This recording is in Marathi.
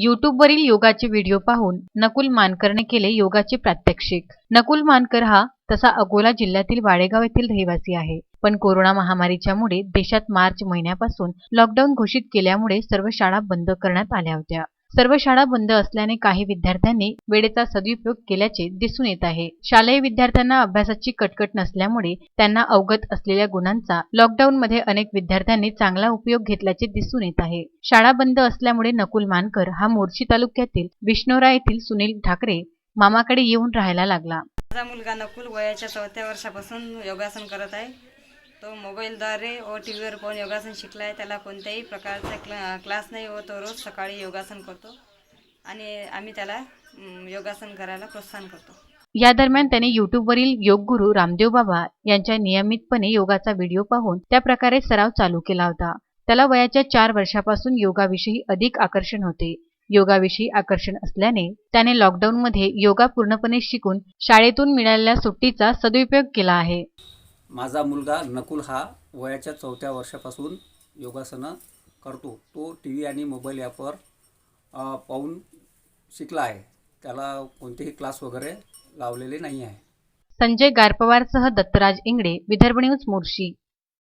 युट्यूबवरील योगाचे व्हिडिओ पाहून नकुल मानकरने केले योगाचे प्रात्यक्षिक. नकुल मानकर हा तसा अकोला जिल्ह्यातील वाडेगाव येथील रहिवासी आहे. पण कोरोना महामारीच्या मुळे देशात मार्च महिन्यापासून लॉकडाऊन घोषित केल्यामुळे सर्व शाळा बंद करण्यात आल्या होत्या. सर्व शाळा बंद असल्याने काही विद्यार्थ्यांनी वेळेचा सदुपयोग केल्याचे दिसून येत आहे. शालेय विद्यार्थ्यांना अभ्यासाची कटकट नसल्यामुळे त्यांना अवगत असलेल्या गुणांचा लॉकडाऊनमध्ये अनेक विद्यार्थ्यांनी चांगला उपयोग घेतल्याचे दिसून येत आहे. शाळा बंद असल्यामुळे नकुल मानकर हा मोर्शी तालुक्यातील विष्णोरा येथील सुनील ठाकरे मामाकडे येऊन राहायला लागला. माझा मुलगा नकुल वयाच्या चौथ्या वर्षापासून योगासन करत आहे. तो मोबाईलद्वारे व टी व्हीवर पाहून योगासन शिकला आहे त्याला कोणत्याही प्रकारचा क्ला क्लास नाही व तो रोज सकाळी योगासन करतो आणि आम्ही त्याला योगासन करायला प्रोत्साहन करतो. या दरम्यान त्याने युट्यूबवरील योग गुरु रामदेव बाबा यांच्या नियमितपणे योगाचा व्हिडिओ पाहून त्या प्रकारे सराव चालू केला होता. त्याला वयाच्या चार वर्षापासून योगाविषयी अधिक आकर्षण होते. योगाविषयी आकर्षण असल्याने त्याने लॉकडाऊनमध्ये योगा पूर्णपणे शिकून शाळेतून मिळालेल्या सुट्टीचा सदुपयोग केला आहे. माझा मुलगा नकुल हा वयाच्या चौथ्या वर्षापासून योगासनं करतो. तो टी व्ही आणि मोबाईल ॲपवर पाहून शिकला आहे. त्याला कोणतेही क्लास वगैरे लावलेले नाही आहे. संजय गारपवारसह दत्तराज इंगडे विदर्भ न्यूज मोर्शी